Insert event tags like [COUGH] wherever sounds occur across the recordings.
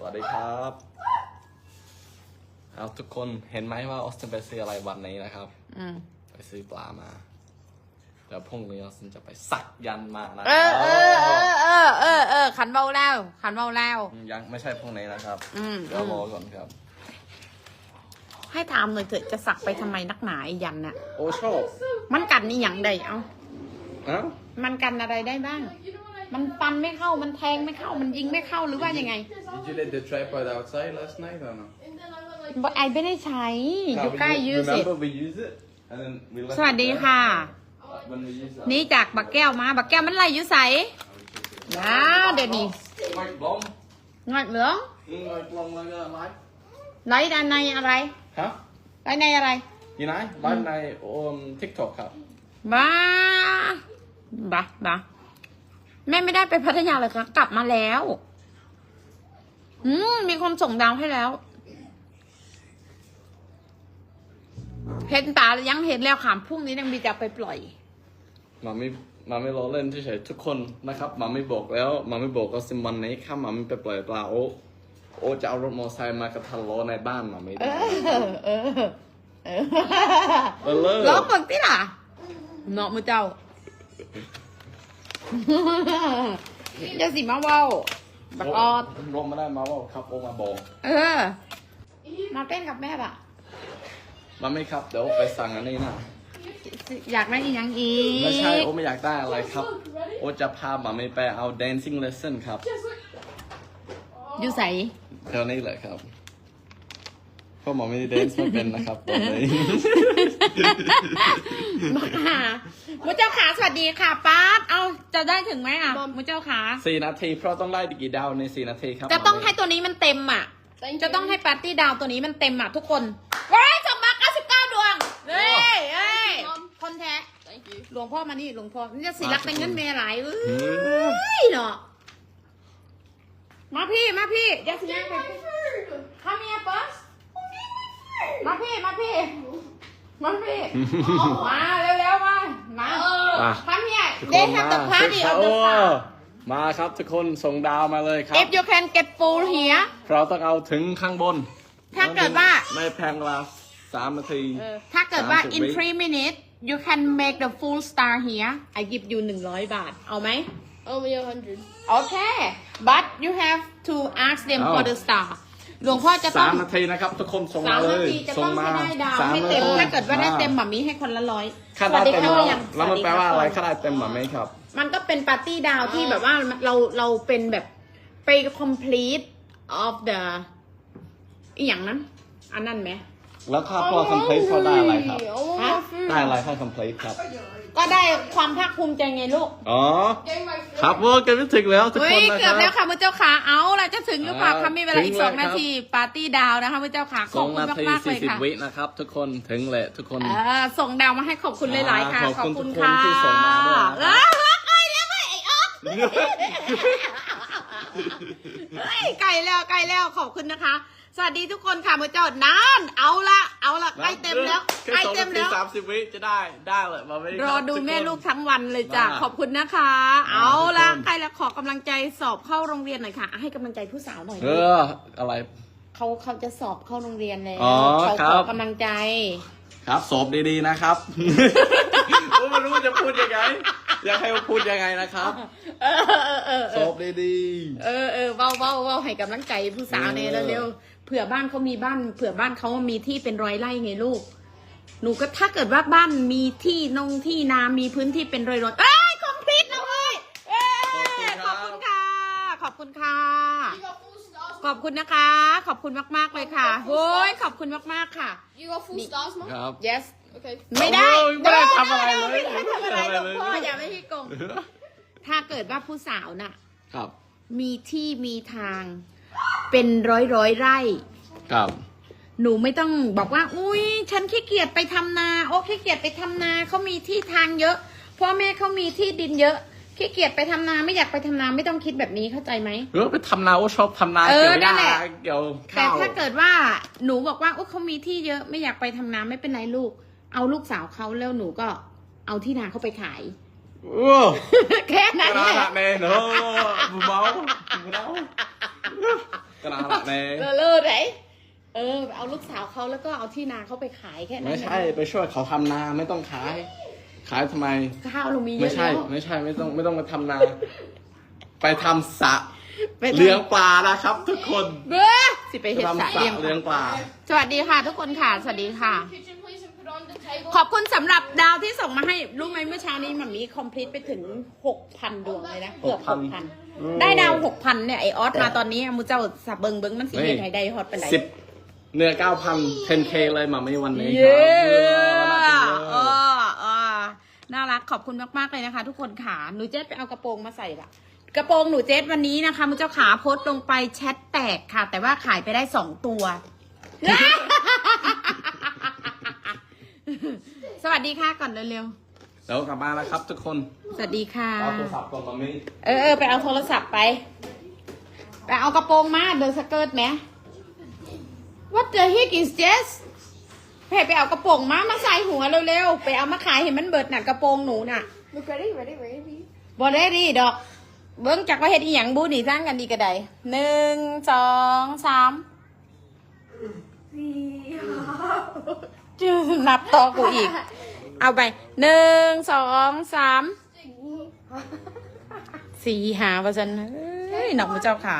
สวัสดีครับเอาทุกคนเห็นไหมว่าออสตินไปซื้ออะไรวันนี้นะครับ อืมไปซื้อปลามาเดี๋ยวพรุ่งนี้ออสตินจะไปสักยันต์มานะเออเออเออเออเออเออขันเบาแล้ว ขันเบาแล้ว ยังไม่ใช่พรุ่งนี้นะครับอืม เดี๋ยวรอก่อนครับ ให้ถามหน่อยเถอะจะสักไปทำไมนักหนาไอ้ยันน่ะ โอ้ชอบมันกันนี่อย่างใดเอ้า เอ้ามันกันอะไรได้บ้าง มันฟันไม่เข้า มันแทงไม่เข้า มันยิงไม่เข้าหรือว่ายังไง Did you let the tripod outside last night or no? บอกไอไม่ได้ใช้อยู่ใกล้ยูสิ Remember we use it and then we left สวัส it ดี there ค่ะ when we use it นี่จากบักแก้วมา บักแก้วมันไหลอยู่ใสนะเดี๋ยวนี้ Mike Blom งอดเหลือง Mm, Mike Blom like that live ไหลด้านในอะไรฮะไหลในอะไรอยู่ไหนไลฟ์ใน on TikTok ครับบ้าบ้าบ้า แม่ไม่ได้ไปพัทยาเลยค่ะกลับมาแล้ว อืม มีคนส่งดาวให้แล้ว เห็นตาหรือยังเห็นแล้วขามพรุ่งนี้ยังมีจะไปปล่อย มาไม่มาไม่ล้อเล่นเฉยๆทุกคนนะครับ มาไม่บอกแล้วมาไม่บอกก็สิมันนี้ข้ามมาไม่ไปปล่อยปลาโอโอจะเอารถมอเตอร์ไซค์มากระทันล้อในบ้านมาไม่เอได้อเออเออเออเลิกร้องเบิ่งติล่ะเนาะมือเจ้า อย่าสิมาเว้าบักออดรถมาได้มาว่าครับโอมาบอกเออ มาเต้นกับแม่ปะมาไม่ครับเดี๋ยวไปสั่งอันนี้นะอยากได้อีกยังอีกไม่ใช่โอไม่อยากได้อะไรครับ โอจะพามาไม่ไปเอา dancing lesson ครับ อยู่ใสแถวนี้แหละครับ เพราะหมอไม่ได้ dance ไม่เป็นนะครับตอนนี้มาค่ะมุเจ้าขาสวัสดีค่ะป้าดเอาจะได้ถึงไหมอะมุเจ้าขาสี่นาทีเพราะต้องไล่กี่ดาวในสี่นาทีครับจะต้องให้ตัวนี้มันเต็มอะ จะต้องให้ปาร์ตี้ดาวตัวนี้มันเต็มอะทุกคนว้ายสมบัติ99ดวงเฮ้ยเฮ้ยคนแท้ Thank you. หลวงพ่อมานี่หลวงพ่อนี่จะสิรักเป็นเงินเมหลายเอ้อืมยเนาะมาพี่มาพี่เดี๋ยวสินั่งไปข้ามีอะปัส มาพี่ มาพี่ มาพี่ มาเร็วๆมา มาอะข้ามีอะทุกคเดนย์มาทำกับพาร์ตี้ออฟโอ้เดอะสตาร์มาครับทุกคนส่งดาวมาเลยครับ if you can get full here เราต้องเอาถึงข้างบน ถ้าเกิดว่าไม่แพงละสามนาทีถ้าเกิดว่า30 in วิ three minutes you can make the full star here I give you 100บาท เอาไหม Only a hundred. Okay but you have to ask them เอา for the star หลวงพ่อจะต้สาองมนาทีนะครับ ทุกคนส่งสาามเลนายทีจะส่ต้องงมาให้ได้ดาวสามให้เต็มนาทีถ้าเกิดว่าได้เต็มมาหมามีให้คนละร้อยค่าได้เต็มค่ะแล้วยังแล้วมันสสดีแปลว่าอะไรคค่าได้เต็มหมาไหมครับ มันก็เป็นปาร์ตี้ดาวที่แบบว่าเราเราเป็นแบบไป complete of the อีอย่างนั้น อันนั้นไหม แล้วค่าพอ complete เขาได้อะไรครับ I want Huh? my food. ได้อะไรค่า complete ครับ ก็ได้ความภาคภูมิใจไงลูกอ๋อ Getting my food. ครับเวอร์กันไม่ถึงแล้วทุกเฮ้คยนนะคเกือบรัแล้วบค่ะมือเจ้าขาเอาล่ะจะถึงหรือเปล่าอ่าคะมีเวลาอีกถึงสองเลยครับ นาทีปาร์ตี้ดาวนะคะมือเจ้าขาขสออบงคุณนาทีมากๆเลสี่ยสิบค่ะวินะครับ ทุกคนถึงแหละทุกคน เออส่งดาวมาให้ขอบคุณหลายๆค่ะอ่าขอบคุณขอบคุณทุกคนค่ะที่ส่งมาด้วยนะครับ เออรักไอ้แล้วไอ้ไอ้ออฟ เฮ้ยไก่แล้วไก่แล้วขอบคุณนะคะ สวัสดีทุกคนค่ะมือเจ้านานเอาละเอาละใกล้เต็มแล้วใกล้แค่สองเต็นามทีแล้วสามสิบวิจะได้ได้เลยมาไม่ไรอดูแม่ลูกทั้งวันเลยจ้ะมาขอบคุณนะคะ เอาละใกล้แล้วขอกำลังใจสอบเข้าโรงเรียนหน่อยค่ะ ให้กำลังใจผู้สาวหน่อยเอออะไรเขาเขาจะสอบเข้าโรงเรียนแล้วอ๋อเขาครัขอบกำลังใจ ครับสอบดีๆนะครับผมไม่รู้จะพูดยังไง อยากให้พูดยังไงนะครับเออเออเออสอบดีเออเออเว้าเว้าเว้าให้กำลังใจผู้สาวเนี่ยเออเร็วๆเผื่อบ้านเขามีบ้าน เผื่อบ้านเขามีที่เป็นร้อยไร่ไงลูก หนูก็ถ้าเกิดว่าบ้านมีที่นงที่นา มีพื้นที่เป็นร้อยร้อยเอ้ยคอมพิวนะเว้ยเอ้ยขอบคุณค่ะ ขอบคุณค่ะ You got full stars. ขอบคุณนะคะ ขอบคุณมากๆเลยค่ะโอ้ยขอบคุณมากๆค่ะ You got full stars, ๆ mom. ครับ yes Okay. ไม่ได้โอ้ยไม่ได้ทำอะไรเลย ไม่ได้ทำอะไรไม่ได้ทำอะไรหลเลวยงพ่ออย่าไม่ให้โกงถ้าเกิดว่าผู้สาวน่ะ ครับ มีที่มีทาง เป็นร้อยร้อยไร่ ครับ หนูไม่ต้องบอกว่า อุ้ยฉันขี้เกียจไปทำนา โอ้ขี้เกียจไปทำนาเขามีที่ทางเยอะพ่อแม่เขามีที่ดินเยอะขี้เกียจไปทำนาไม่อยากไปทำนาไม่ต้องคิดแบบนี้เข้าใจไหม เออไปทำนาโอชอบทำนาเออเกี่ยวหนั่ญ้านแหละ เกี่ยวแต่ข้าวถ้าเกิดว่าหนูบอกว่าโอ้เขามีที่เยอะไม่อยากไปทำนาไม่เป็นไรลูก เอาลูกสาวเขาแล้วหนูก็เอาที่นาเขาไปขายโอ้แค่กนั้นระแหดาละษเนเนาะเบาเบากระดาษแน่เลอเลอไหนเออ เอาลูกสาวเขาแล้วก็เอาที่นาเขาไปขายแค่นั้นไม่ใช่ไปช่วยเขาทำนาไม่ต้องขาย ขายทำไม ข้าวเรามีเยไม่อะใช่ แล้วไม่ใช่ไม่ต้องไม่ต้องมาทำนา ไปทำสระไปทำเลี้ยงปลานะครับ ทุกคนเบ้อสิไปไปเห็ดสระทำสระเลี้ยงเลี้ยงปลา สวัสดีค่ะทุกคนค่ะ สวัสดีค่ะ Kitchen, ขอบคุณสำหรับดาวที่ส่งมาให้ รู้ไหมเมื่อเช้านี้มันมีคอมพลีทไปถึง 6,000 ดวงเลยนะ เกือบ6,000 6,000 ได้ดาว 6,000 เนี่ย ไอออสมาตอนนี้มูเจ้าสับเบิงเบิงมันสิเฮ็ดให้ได้ฮอตเป็นไรสิบเนื้อเก้าพัน 10k เลยมาไม่วันนี้เย้ครับเออเออน่ารักขอบคุณมากๆเลยนะคะ ทุกคนขาหนูเจ๊ไปเอากระโปรงมาใส่ละกระโปรงหนูเจ๊วันนี้นะคะมุเจ้าขาโพสต์ลงไปแชทแตกค่ะ แต่ว่าขายไปได้สองตัว สวัสดีค่ะก่อนเร็วแล้วกลับมาแล้วครับทุกคนๆ สวัสดีค่ะ เอาโทรศัพท์ก่อนมาไม่เออเออไปเอาโทรศัพท์ไป ไปเอากระโปรงมาเดินสเกิร์ตไหม What the heck is this ไปไปเอากระโปรงมามาใส่หัวเร็วๆ ไปเอามาขายเห็นมันเบิดน่ะกระโปรงหนูน่ะ Look, ready, ready, ready. บอได้ดีดอก เบิ้งจากว่าเฮ็ดอีหยังบูนี่สร้างกันดีกระไดหนึ่งสองสาม จือนับต่อกูอีก เอาไปหนึ่งสองสามสี่หาว่าฉันเฮ้ยหนอกมือเจ้าขา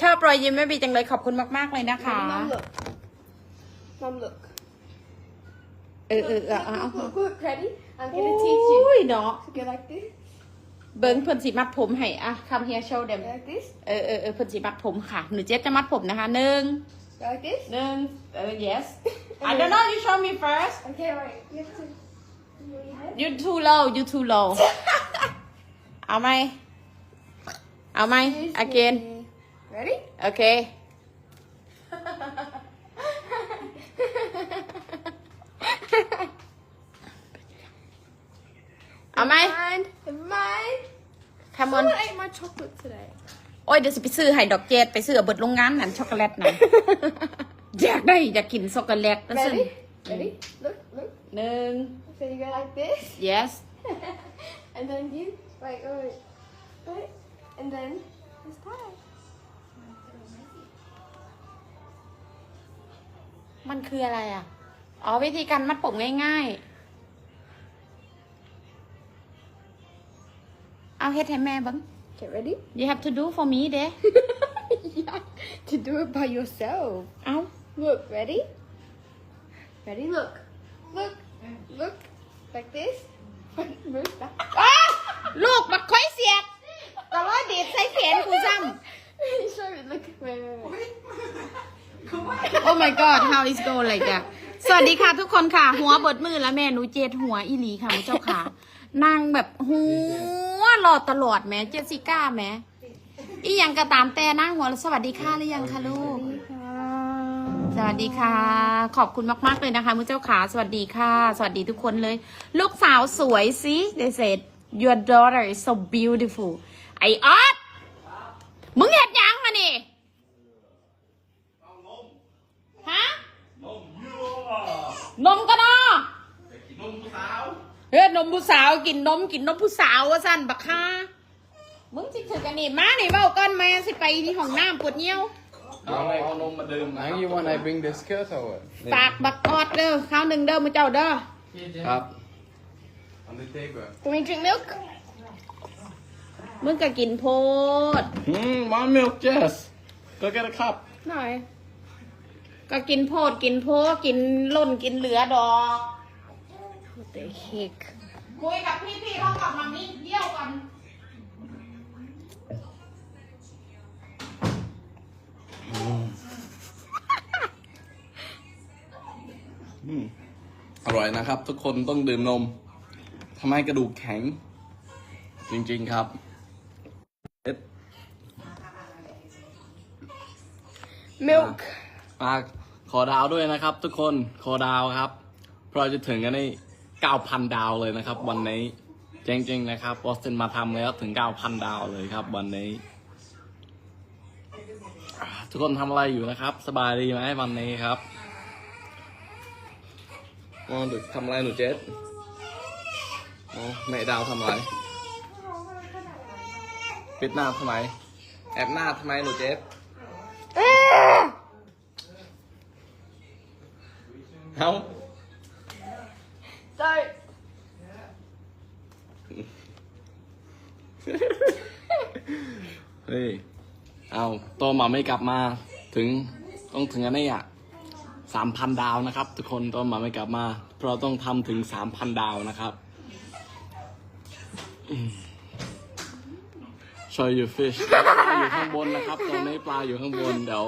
ชอบรอยยิ้มแม่บีจังเลยขอบคุณมาก ๆ เลยนะคะ Mom, look. Mom, look. เออเออเออเอา Look, look, look, ready? I'm โอ้ gonna teach you. ยเนาะ So go like this, เบิ้งเพิ่นสิมัดผมให้อะ come here show them go like this, เออเออเออเพิ่นสิมัดผมค่ะ หนูเจ๊จะมัดผมนะคะหนึ่ง go like this. หนึ่งเออ yes [LAUGHS] I don't know you show me first Okay, right. You have to. Move your head. you too low you too low [LAUGHS] เอาไหม เอาไหม again Ready? โอเค [LAUGHS] เอาไหม Mind. Mind. come on Someone ate my chocolate today. โอ้ยเดี๋ยวสิไปซื้อให้ดอกเจดไปซื้อเอาเบิดโรงงานนั่นช็อกโกแลตนั่น อยากได้อยากกินช็อกโกแลตนั่นซึ่ง Ready? Ready? Look, look. หนึ่ง So you go like this. yes and then you wait, wait, wait, wait, and then it's time. มันคืออะไรอะ อ๋อวิธีการมัดผมง่ายๆ เอาเฮ็ดให้แม่เบัง Okay, ready? you have to do for me เด้ yeah, to do it by yourself. เอา Look, ready? Ready? Look, look, look, like this. Move back. อ้าลูกบักค่อยเสียด แต่ว่าดีดใส่แขนกูซ้ Show me. Look, wait, wait, wait. ำ Oh my god how is go like that สวัสดีค่ะทุกคนค่ะ หัวเบิดมือแล้วแม่หนูเจ็ดหัวอีหลีค่ะเจ้าค่ะนางแบบหั วหลอดตลอดแม่เจสสิก้าแม่อีหยังก็ตามแต่นางหัวสวัสดีค่ะหรือยังคะลูก สวัสดีค่ะ ขอบคุณมาก ๆ เลยนะคะมุ้เจ้าขาสวัสดีค่ะ สวัสดีทุกคนเลย ลูกสาวสวยสิ they said your daughter is so beautiful ไอออสมึงเห็ดหยังมานี่ฮะนมก็นอ เฮ้ยนมผู้สาวกินนมกินนมผู้สาวว่าสั่นบักค่ามึงสิถือกันนี่มานี่เบ้ากันมาสิไปที่ห้องน้ำปวดเยี่ยว เอาเอานมมาดื่มนะ Now you want I bring the skirt or what? ฝากบักออดเด้อข้าวหนึ่งเด้อมาเจ้าเด้อ ครับ On the table. Can we drink milk? มึงก็กินโพดอืม one milk yes go get a cup No. ก็กินโพดกินโพกินล่นกินเหลือดอก What the heck? คุยกับพี่ๆเขากลับมานี่เยี่ยวกันอืมอร่อยนะครับ ทุกคนต้องดื่มนมทำให้กระดูกแข็ง จริงๆครับเอ็ด Milk. ฝากขอดาวด้วยนะครับ ทุกคนขอดาวครับเราจะถึงกันใน 9,000 ดาวเลยนะครับ วันนี้จริงๆนะครับบอสตันมาทำแล้วถึง 9,000 ดาวเลยครับ วันนี้ ทุกคนทำอะไรอยู่นะครับ สบายดีไหมวันนี้ครับอ๋อหนูทำอะไรหนูเจ๊ดเอแม่ดาวทำอะไรปิดหน้าทำไม แอบหน้าทำไมหนูเจ๊ดเอ้า หมาไม่กลับมาถึงต้องถึงอันนี้อะสามพันดาวนะครับ ทุกคนตัวหมาไม่กลับมา เพราะต้องทำถึงสามพันดาวนะครับ show you fish ปลาอยู่ข้างบนนะครับ ตอนนี้ปลาอยู่ข้างบนเดี๋ยว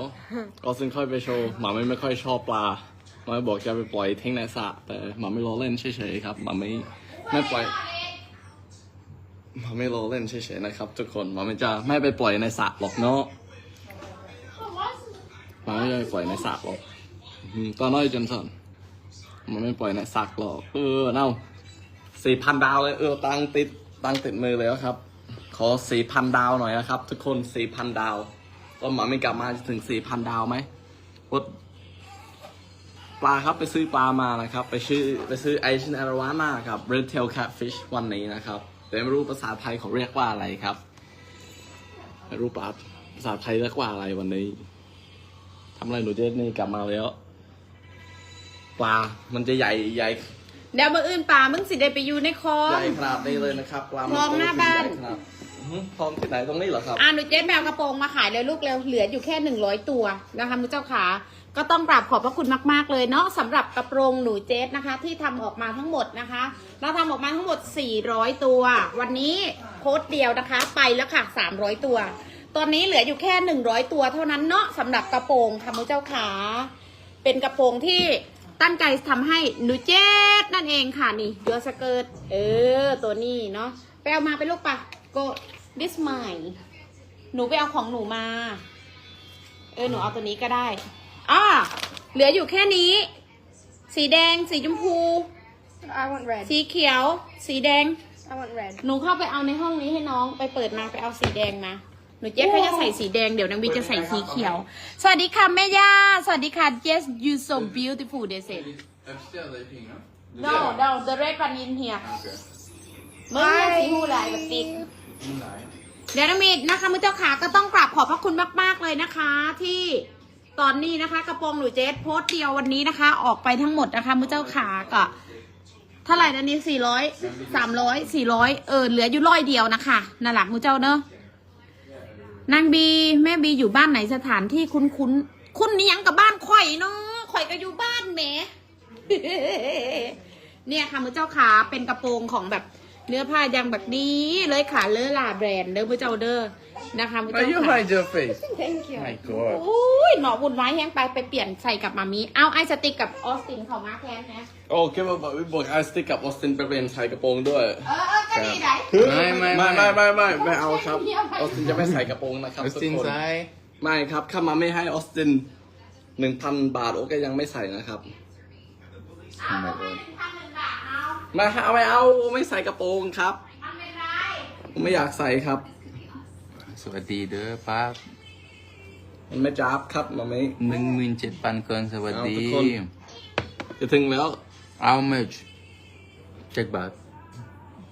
ก็ซึ่งค่อยไปโชว์หมาไม่ไม่ค่อยชอบปลาหมาบอกจะไปปล่อยทิ้งในสระแต่หมาไม่รอเล่นเฉยๆครับหมาไม่ไม่ปล่อยหมาไม่รอเล่นเฉยๆนะครับ ทุกคนหมาไม่จะไม่ไปปล่อยในสระหรอกเนาะ มาไม่จะไปปล่อยในสระหรอกตอนน้อยจนสันมันไม่ปล่อยในสระหรอก เออเน่าสี่พันดาวเลยเออตังติดตังติดมือเลยครับ ขอสี่พันดาวหน่อยนะครับ ทุกคนสี่พันดาวตอนหมาไม่กลับมาจะถึงสี่พันดาวไหมวดปลาครับไปซื้อปลามานะครับ ไปซื้อไปซื้อไอชินอาราวานาครับ red tail catfish วันนี้นะครับแต่ไม่รู้ภาษาไทยเขาเรียกว่าอะไรครับไม่รู้ปลาภาษาไทยเรียกว่าอะไรวันนี้ำอะไรหนูเจสนี่กลับมาแล้ว ปลา มันจะใหญ่ใหญ่เดี๋ยวมื่ออื่นป่ามึงสิได้ไปอยู่ในคลอง ใหญ่ขนาดนี้เลยนะครับ ปลาคลองหน้าบ้าน ใญ่ขดอื้อหือคลองที่ไหนตรงนี้เหรอครับ อ่าหนูเจ๊แมวกระโปรงมาขายเลยลูกเร็วเหลืออยู่แค่หนึ่งร้อยตัวนะคะมุณเจ้าขาก็ต้องกราบขอบพระคุณมากๆเลยเนาะสำหรับกระโปรงหนูเจ๊นะคะ ที่ทำออกมาทั้งหมดนะคะ เราทำออกมาทั้งหมด 400 ตัว วันนี้โพสต์เดียวนะคะ ไปแล้วค่ะ 300 ตัว ตอนนี้เหลืออยู่แค่100ตัวเท่านั้นเนาะสำหรับกระโปรงค่ะมุณเจ้าขาเป็นกระโปรงที่ตั้งใจทำให้หนูเจ๊นั่นเองค่ะนี่เดือสเกิร์ตเออ ตัวนี้เนาะไปเอามาไปลูกปะ go this mine หนูไปเอาของหนูมา เออหนูเอาตัวนี้ก็ได้อ่าเหลืออยู่แค่นี้ สีแดง สีชมพู I want red. สีเขียว สีแดง I want red. หนูเข้าไปเอาในห้องนี้ให้น้องไปเปิดมาไปเอาสีแดงมาห นูเจ๊เขาจะใส่สีแดงเดี๋ยวนางวีจะใส่สีเขียว สวัสดีค่ะแม่ย่า สวัสดีค่ะ yes you so beautiful they said Upstairs, I think, no? no no the red one in here Okay. มึงสีหูหลายแบบติ๊ก Nine. เดี๋ยวน้องมีนะคะมือเจ้าขาก็ต้องกราบขอบพระคุณมากๆเลยนะคะ ที่ตอนนี้นะคะ กระโปรงหนูเจสโพสต์เดียววันนี้นะคะ ออกไปทั้งหมดนะคะมือเจ้าขาก็เท่าไหร่นะนี่สี่ร้อยสามร้อยสี่ร้อยเออเหลืออยู่ร้อยเดียวนะคะนั่นแหละมือเจ้าเนอะ นางบีแม่บีอยู่บ้านไหนสถานที่คุ้นคุ้นคุ้นนี่ยังกับบ้านข่อยเนาะข่อยก็อยู่บ้านแหมเนี่ยค่ะมือเจ้าขาเป็นกระโปรงของแบบ เนื้อผ้ายางแบบนี้เลยค่ะเลอลาแบรนด์เด้อมือเจ้าเด้อนะคะมือ Now เจ้า you ขา hide your face. Thank you. My God. โอ้ยหนอวุ่นวายแห้งไปไปเปลี่ยนใส่กับมามีเอาไอสติกกับออสตินเขามาแทนนะโอ้คิดว่าบอกบอกไอสติกกับออสตินไปเป็นชายกระโปรงด้วย เออเออก็ดีไหนไม่ไม่ไม่ไม่ไม่ไม่ไม่ไม่เอาครับ ออสตินจะไม่ใส่กระโปรงนะครับทุก Austin คน Sai. ไม่ครับข้ามาไม่ให้ออสตินหนึ่งพันบาทโอ้ก็ยังไม่ใส่นะครับ เอาไปหนึ่งพันหนึ่ง บาทเอาไม่เอาไม่เอาไม่ใส่กระโปรงครับทำเป็นไรผมไม่อยากใส่ครับ สวัสดีเด้อป้ามันไม่จับครับมาไม่หนึ่งหมื่นเจ็ดพันคนสวัสดีเอาทุกคนจะถึงแล้ว เอาเมจเจ็ดบาท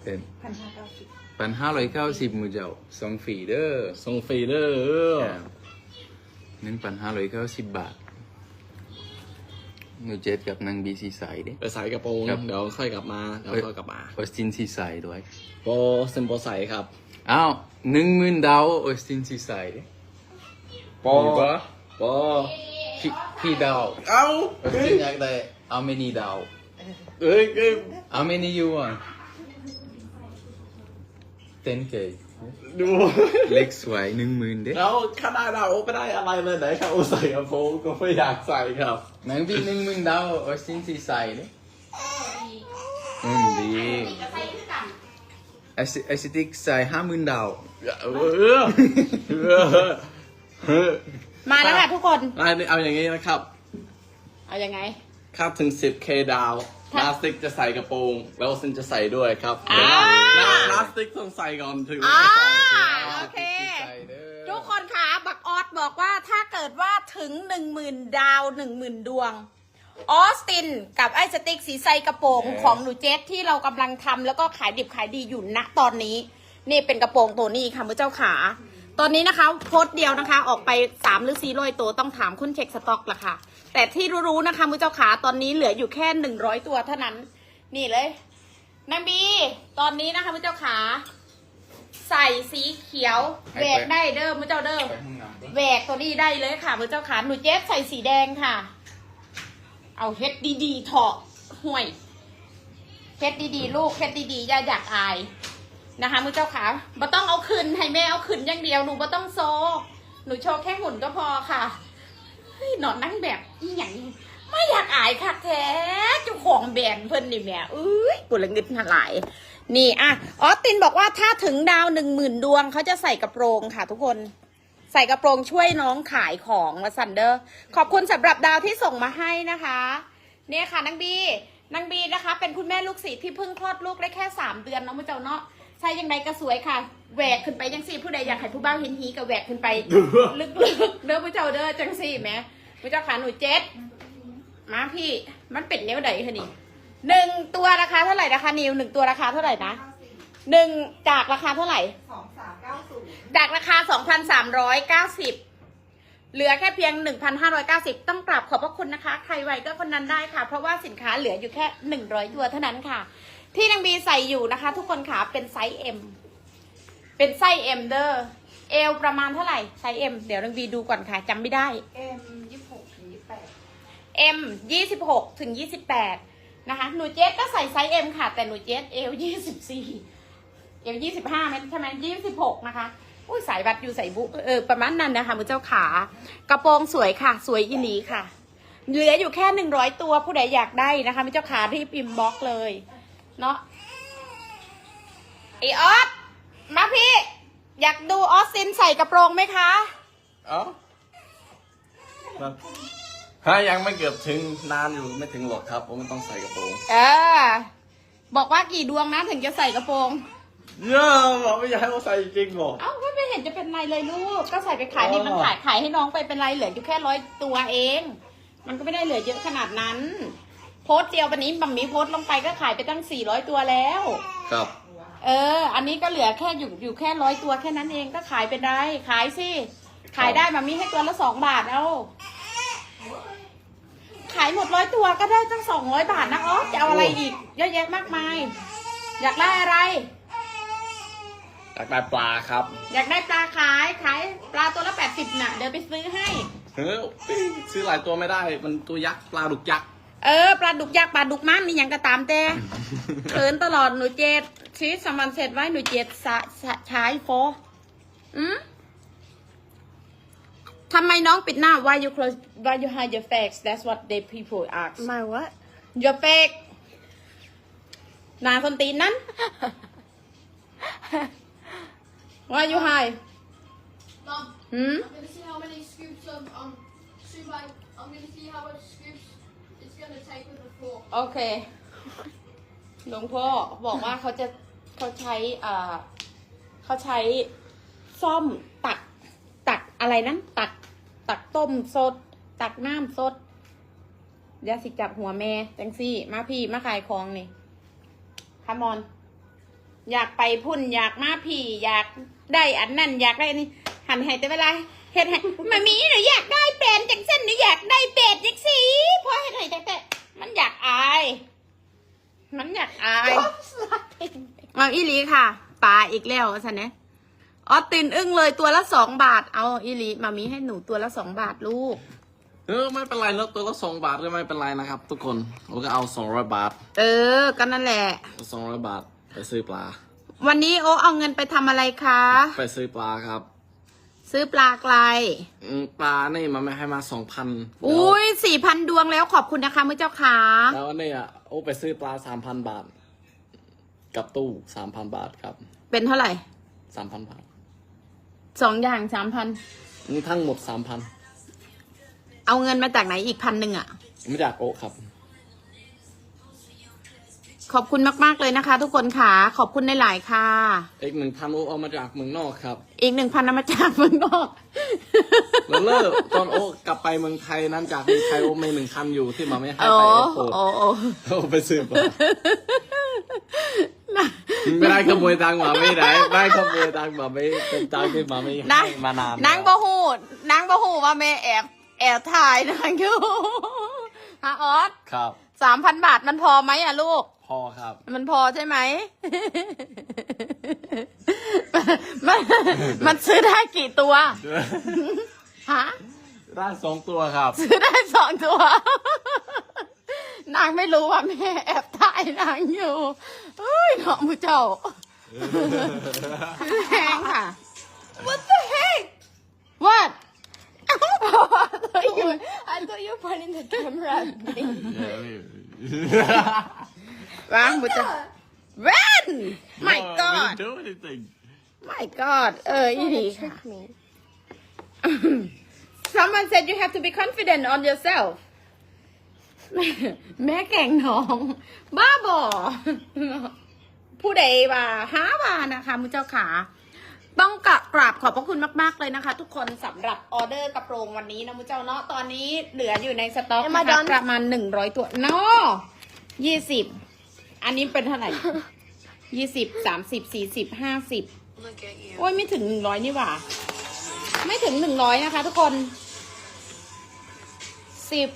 เป็นพันห้าเก้าสิบพันห้าร้อยเก้าสิบมือเจ้าสองฟรีเด้อส่งฟรีเด้อหนึ่งพันห้าร้อยเก้าสิบบาท มือเจ็ดกับนางบีซีใสเด้ไปใส่กระโปรงครับ เดี๋ยวค่อยกลับมาเดี๋ยวค่อยกลับมาออสตินซีใสด้วยโบเซมโบใส่ครับอ้าวหนึ่งหมื่นดาวออสตินซีใสเด้ปอมีปะปอพี่พี่ดาวเอาออสตินอยากได้ how many ดาว เอ้ยเอ้ย how many you want 10k ดู เล็กสวยหนึ่งหมื่นเด้แล้วข้าได้ดาวโอ้ไม่ได้อะไรเลยไหนครับโอ้ใส่กระโปรงก็ไม่อยากใส่ครับนางบีหนึ่งหมื่นดาวออสตินซีใสเด้อืมดีจะใส่ด้วยกันไอซิไอซิติกใส่ห้าหมื่นดาวเออเออเออมาแล้วค่ะทุกคนอันนี้เอาอย่างนี้นะครับ เอายังไง ครับถึง 10k ดาว ครับลาสติกจะใส่กระโปรง แล้วซินจะใส่ด้วยครับอ่าลาสติกต้องใส่ก่อนถึงอ่าจะใส่โอเค ใส่เด้อ ทุกคนคะบักออสบอกว่าถ้าเกิดว่าถึงหนึ่งหมื่นดาวหนึ่งหมื่นดวง ออสตินกับไอสติ๊กสีใสกระโปรงของหนูเจสที่เรากำลังทำแล้วก็ขายดิบขายดีอยู่ณตอนนี้ นี่เป็นกระโปรงตัวนี้ค่ะมือเจ้าขา ตอนนี้นะคะโพสต์เดียวนะคะ ออกไปสามหรือสี่ร้อยตัวต้องถามคุณเช็คสต็อกละค่ะ แต่ที่รู้ๆนะคะมือเจ้าขาตอนนี้เหลืออยู่แค่หนึ่งร้อยตัวเท่านั้น นี่เลยนางบี ตอนนี้นะคะมือเจ้าขา ใส่สีเขียวแหวกได้เด้อมือเจ้าเด้อไปห้องน้ำก่อนแหวกตัวนี้ได้เลยค่ะมือเจ้าขาหนูเจ๊ใส่สีแดงค่ะ เอาเฮ็ดดีๆเถาะห่วยเฮ็ดดีๆลูกเฮ็ดดีๆอย่าอยากอายนะคะมือเจ้าขาบ่ต้องเอาขึ้นให้แม่เอาขึ้นอย่างเดียวหนูบ่ต้องโซ หนูโชว์แค่หุ่นก็พอค่ะเฮ้ ยหนอนนั่งแบบอีหยังไม่อยากอายค่ะแท้เจ้าของแบรนด์เพิ่นนี่แม่เอ้ยกูละงิดหลาย นี่อะออสตินบอกว่าถ้าถึงดาวหนึ่งหมื่นดวงเขาจะใส่กระโปรงค่ะทุกคน ใส่กระโปรงช่วยน้องขายของมาซันเดอร์ ขอบคุณสำหรับดาวที่ส่งมาให้นะคะ เนี่ยค่ะนางบีนางบีนะคะ เป็นคุณแม่ลูกศิษย์ที่เพิ่งคลอดลูกได้แค่สามเดือนเนาะมื่อเจ้าเนาะใช่ยังไงก็สวยค่ะ แหวกขึ้นไปยังสี่ผู้ใดอยากให้ผู้บ้าวเห็นหีกับแหวกขึ้นไป ลึกๆเด้อมื่อเจ้าเด้อจังสี่แหมมื่อเจ้าขาหนูเจ็ดมาพี่มันเป็นเนี้ยใดคะนี่หนึ่งตัวราคาเท่าไหร่นะคะนิวหนึ่งตัวราคาเท่าไหร่นะหนึ่งจากราคาเท่าไหร่จากราคา 2,390 เหลือแค่เพียง 1,590 ต้องกราบขอบพระคุณนะคะ ใครไวก็คนนั้นได้ค่ะ เพราะว่าสินค้าเหลืออยู่แค่ 100 ตัวเท่านั้นค่ะ ที่นางบีใส่อยู่นะคะ ทุกคนค่ะเป็นไซส์ M เป็นไส้ M เด้อเอวประมาณเท่าไหร่ไซส์ M เดี๋ยวนางบีดูก่อนค่ะจำไม่ได้เอ็มยี่สิบหกถึงยี่สิบแปด M 26ถึง28นะคะหนูเจสก็ใส่ไซส์ M ค่ะ แต่หนูเจสเอว24เอว25ไหมใช่ไหม26นะคะอุ้ยสายบัตรอยู่ใส่บุเออประมาณนั้นนะคะมือเจ้าขา กระโปรงสวยค่ะ สวยอีหลีค่ะเหลืออยู่แค่100ตัวผู้ใดอยากได้นะคะมือเจ้าขารีบอิมบ็อกเลยเนาะไอออส มาพี่ อยากดูออสซินใส่กระโปรงไหมคะ เอ้าถ้ายังไม่เกือบถึงนานอยู่ไม่ถึงหรอกครับผมไม่ต้องใส่กระโปรงเออ บอกว่ากี่ดวงนะถึงจะใส่กระโปรง เยอะบอกไม่อยากให้เขาใส่จริงบอกเอ้าไม่ไม่เห็นจะเป็นไรเลยลูก ก็ใส่ไปขายนี่อ๋อมันขายขายให้น้องไปเป็นไรเหลืออยู่แค่ร้อยตัวเอง มันก็ไม่ได้เหลือเยอะขนาดนั้น โพสต์เดียววันนี้บัมมี่โพสต์ลงไปก็ขายไปตั้งสี่ร้อยตัวแล้ว ครับ เออ อันนี้ก็เหลือแค่อยู่อยู่แค่ร้อยตัวแค่นั้นเองก็ขายเป็นไร ขายสิ ขายได้บัมมี่ให้ตัวละสองบาทเอาขายหมดร้อยตัวก็ได้ตั้งสองร้อยบาทนะอ๋อจะเอาอะไรอีกเยอะแยะมากมาย อยากได้อะไร อยากได้ปลาครับ อยากได้ปลาขายขายปลาตัวละแปดสิบน่ะ เดี๋ยวไปซื้อให้เฮ้ยซื้อหลายตัวไม่ได้ มันตัวยักษ์ปลาดุกยักษ์ เออปลาดุกยักษ์ปลาดุกมันนี่ยังก็ตามแต่เขินตลอดหนูเจ็ดชีวิตสมันเสร็จไว้หนูเจ็ดสะสะใช้โฟอืมทำไมน้องปิดหน้า why you close why you hide your face that's what they people ask My what? your face หนาคนตีนนั้น why you hide Mom, หืม I'm gonna see how many scoops of um soup I. I'm gonna see how much scoops it's gonna take with the fork. โอเค หลวงพ่อบอกว่าเขาจะเขาใช้อ่าเขาใช้ซ่อมตัก ตักอะไรนั้น ตัก ตักต้มสด ตักน้ำสดอยาสิจับหัวแม่จังซี่ มาพี่มาขายของนี่คามอน อยากไปพุ่น อยากมาพี่ อยากได้อันนั่นอยากได้อันนี่หันให้แต่เวลา เฮ็ดให้มามีหนูอยากได้เป็นจังเส้นหนูอยากได้เป็ดจังสีพอเฮ็ดให้แต่แต่มันอยากอาย มันอยากอายมาอีหลีค่ะปลาอีกแล้วสันเนี่ยออสตินอึ้งเลยตัวละสองบาท เอาอีหลีมามีให้หนูตัวละสองบาทลูก เออไม่เป็นไรแล้วตัวละสองบาทก็ไม่เป็นไรนะครับ ทุกคนผมก็เอาสองร้อยบาท เออก็นั่นแหละสองร้อยบาทไปซื้อปลา วันนี้โอเอาเงินไปทำอะไรคะ ไปซื้อปลาครับ ซื้อปลาไกล อืมปลานี่มันไม่ให้มาสองพันอุ้ยสี่พันดวงแล้วขอบคุณนะคะมือเจ้าขาแล้วอันนี่อะโอ้ไปซื้อปลาสามพันบาท กับตู้สามพันบาทครับ เป็นเท่าไหร่สามพันบาทสองอย่างสามพันนี่ทั้งหมดสามพันเอาเงินมาจากไหนอีกพันหนึ่งอะไม่จากโอะครับ ขอบคุณมาก ๆ เลยนะคะ ทุกคนค่ะ ขอบคุณในหลายๆค่ะ อีกหนึ่งพันโอะเอามาจากเมืองนอกครับ อีกหนึ่งพันนำมาจากเมืองนอก แล้วเลิกตอนโอะกลับไปเมืองไทยนั้นจากเมืองไทยโอะมีหนึ่งพันอยู่ที่มาไม่ให้โอ้ไปเอร์โพร์ตโอ้โอ้โอะไปซื้อปลาน่าไม่ได้ขโมยตังค์หมาไม่ได้ไม่ได้ขโมยตังค์หมาไม่เป็นตังค์ที่หมาไม่นางให้มานานนางบ่ฮู้นางบ่ฮู้ว่าแม่แอบแอบถ่ายนางอยู่ฮะออสครับสามพันบาทมันพอไหมอะลูกพ อครับ มันพอใช่ไหม มันมันซื้อได้กี่ตัวฮะได้สองตัวครับ ซื้อได้สองตัว นางไม่รู้ว่าแม่แอบถ่ายนางอยู่เอ้ยน้องผู้เจ้าคือแพงค่ะ What the heck? What I thought you, I thought you were pointing the camera at me. วางผู้เจ้า When My No, I God didn't do anything. My God เอออีดีค่ะ Trick me. Someone said you have to be confident on yourself แม่แม่แก่งน้อง บ้าบอผู้ใดว่าหาว่านะคะมุเจ้าขา ต้องกกราบขอบพระคุณมาก ๆ เลยนะคะ ทุกคนสำหรับออเดอร์กระโปรงวันนี้นะมุเจ้าเนาะตอนนี้เหลืออยู่ในสต็อก Am I นะคะ done? ประมาณหนึ่งร้อยตัวเนาะยี่สิบ อันนี้เป็นเท่าไหร่ยี่สิบสามสิบสี่สิบห้าสิบ Look at you. โอ้ยไม่ถึงหนึ่งร้อยนี่หว่า ไม่ถึงหนึ่งร้อยนะคะ ทุกคนสิบ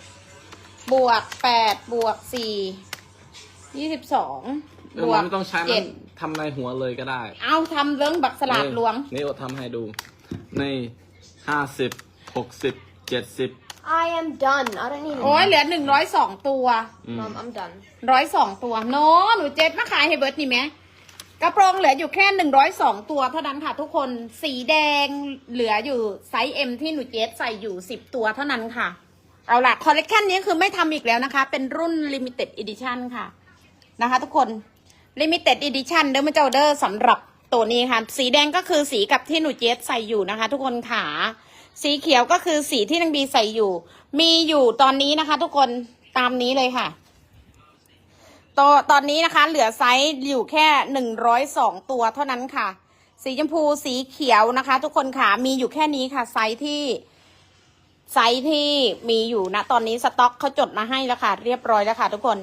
บวกแปดบวกสี่ยี่สิบสองเออมันไม่ต้องใช้มัเจ็นดทำในหัวเลยก็ได้ เอาทำเรื่องบักสลัดหลวง นี่อดทำให้ดู ในห้าสิบหกสิบเจ็ดสิบ I am done. I don't need โอ้ย it. เหลือหนึ่งร้อยสองตัว Mom, I'm done. ร้อยสองตัวโนหนูเจ็ดมาขายให้เบิร์ดนี่ไหมกระโปรงเหลืออยู่แค่หนึ่งร้อยสองตัวเท่านั้นค่ะทุกคนสีแดงเหลืออยู่ไซส์เอ็มที่หนูเจ็ดใส่อยู่สิบตัวเท่านั้นค่ะ เอาล่ะ คอลเลกชันนี้คือไม่ทำอีกแล้วนะคะ เป็นรุ่น limited edition ค่ะ นะคะทุกคน limited edition เดอร์มาเจ้าเดอร์สำหรับตัวนี้ค่ะ สีแดงก็คือสีกับที่หนูเจสใส่อยู่นะคะ ทุกคนขา สีเขียวก็คือสีที่นางบีใส่อยู่ มีอยู่ตอนนี้นะคะ ทุกคนตามนี้เลยค่ะตตอนนี้นะคะ เหลือไซส์อยู่แค่หนึ่งร้อยสองตัวเท่านั้นค่ะ สีชมพูสีเขียวนะคะ ทุกคนขามีอยู่แค่นี้ค่ะ ไซส์ที่ไซส์ที่มีอยู่นะตอนนี้สต็อกเขาจดมาให้แล้วค่ะ เรียบร้อยแล้วค่ะทุกคน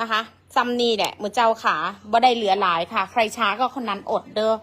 นะคะซัมนี่แหละมือเจ้าขาบ่ได้เหลือหลายค่ะ ใครช้าก็คนนั้นอดเด้อ